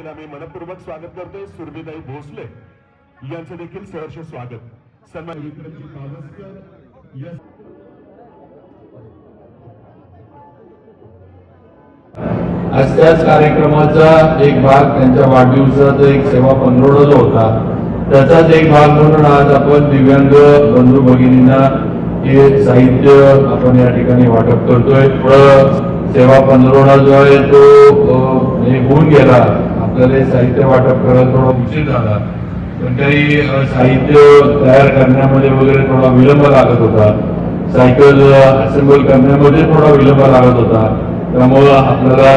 आम्ही मनपूर्वक स्वागत करतोय. सुरभीताई भोसले यांचं देखील सहर्ष स्वागत. सन्मान आज त्याच कार्यक्रमाचा एक भाग त्यांच्या वाढदिवसाचा एक सेवा पंधरवडा जो होता. त्याचाच एक भाग म्हणून आज आपण दिव्यांग बंधू भगिनींना हे साहित्य आपण या ठिकाणी वाटप करतोय. थोडं सेवा पंधरवडा जो आहे तो हे होऊन गेला. आपल्याला साहित्य वाटप करायला थोडा उशीर झाला. पण काही साहित्य तयार करण्यामध्ये वगैरे थोडा विलंब लागत होता. सायकल असेंबल करण्यामध्ये थोडा विलंब लागत होता. त्यामुळं आपल्याला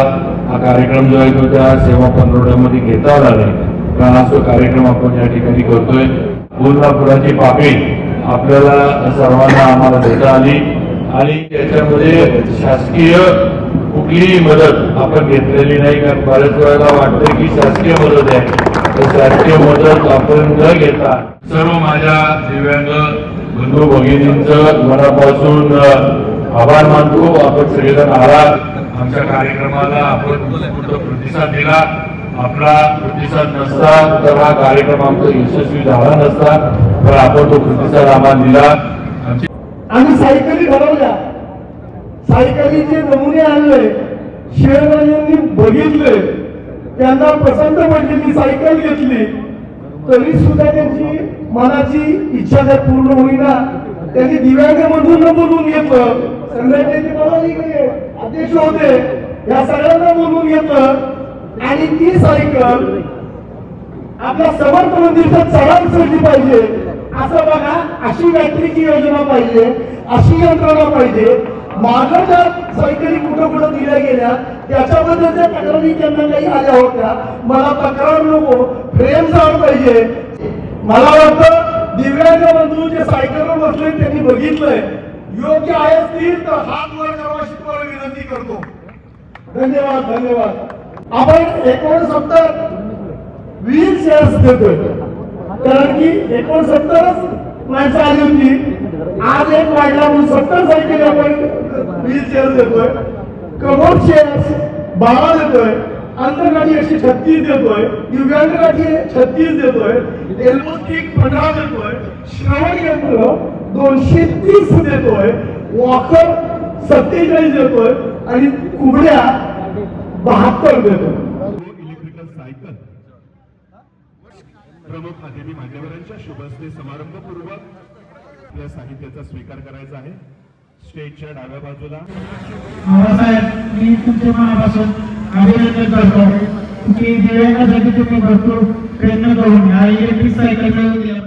हा कार्यक्रम जो आहे तो त्या सेवा पंधरवड्यामध्ये घेता आला नाही. पण हा कार्यक्रम आपण या ठिकाणी करतोय पूर्णापुराची पाकळी आपल्याला सर्वांना आम्हाला देता आली. आणि त्याच्यामध्ये शासकीय कुठलीही मदत आपण घेतलेली नाही कारण बऱ्याच वेळेला वाटतं की शासकीय मदत आहे. तर शासकीय मदत आपण न घेता सर्व माझ्या दिव्यांग बंधू भगिनींचं मनापासून आभार मानतो. आपण सगळेजण आलात. आमच्या कार्यक्रमाला आपण प्रतिसाद दिला. आपला प्रतिसाद नसता तर हा कार्यक्रम आमचा यशस्वी झाला नसता. तर आपण तो प्रतिसाद आम्हाला दिला. आम्ही सायकली ठरवल्या सायकलीचे नमुने आणले. शिवराजांनी बघितले. त्यांना पसंत पडली ती सायकल घेतली. तरी सुद्धा त्यांची मनाची इच्छा जर पूर्ण होईना त्यांनी दिव्यांगामधून बोलून घेतलं. संघटनेचे अध्यक्ष होते. या सगळ्यांना बोलून घेतलं. आणि ती सायकल आपल्या समर्थ मंदिरात चढाव चढली पाहिजे. असं बघा अशी बॅटरीची योजना पाहिजे अशी यंत्रणा पाहिजे. मागं ज्या सायकली कुठं कुठं दिल्या गेल्या त्याच्याबद्दलच्या तक्रारी त्यांना काही आल्या होत्या मला तक्रार नको फ्रेम झाड पाहिजे. मला वाटतं दिव्यांग बंधू जे सायकलवर बसले त्यांनी बघितलंय. योग्य आहे असतील तर हात वर करावा अशी तुम्हाला विनंती करतो. धन्यवाद धन्यवाद. आपण एकोणसत्तर वीस शेअर्स देतोय कारण की एकोणसत्तरच माणसं आली होती. आज एक वाढला म्हणून सत्तर सायकल आपण चेअर देतोय कमोड चेअर्स बारा देतोय अंतरगाठी एकशे छत्तीस देतोय दिव्यांग छत्तीस देतोय एल्बोस्टिक पंधरा देतोय श्रवण यंत्र दोनशे तीस देतोय वॉकर सत्तेचाळीस देतोय आणि कुबड्या बहात्तर देतोय. इलेक्ट्रिकल सायकल प्रमुख अतिथी मान्यवरांच्या शुभस्ते समारंभपूर्वक या साहित्याचा स्वीकार करायचा आहे. स्टेजच्या डाव्या बाजूला. बाबासाहेब मी तुमच्या मनापासून अभिनंदन करतो की दिव्यांगासाठी तुम्ही भरपूर प्रयत्न करून या इलेक्ट्रिक सायकल मिळवून दिल्या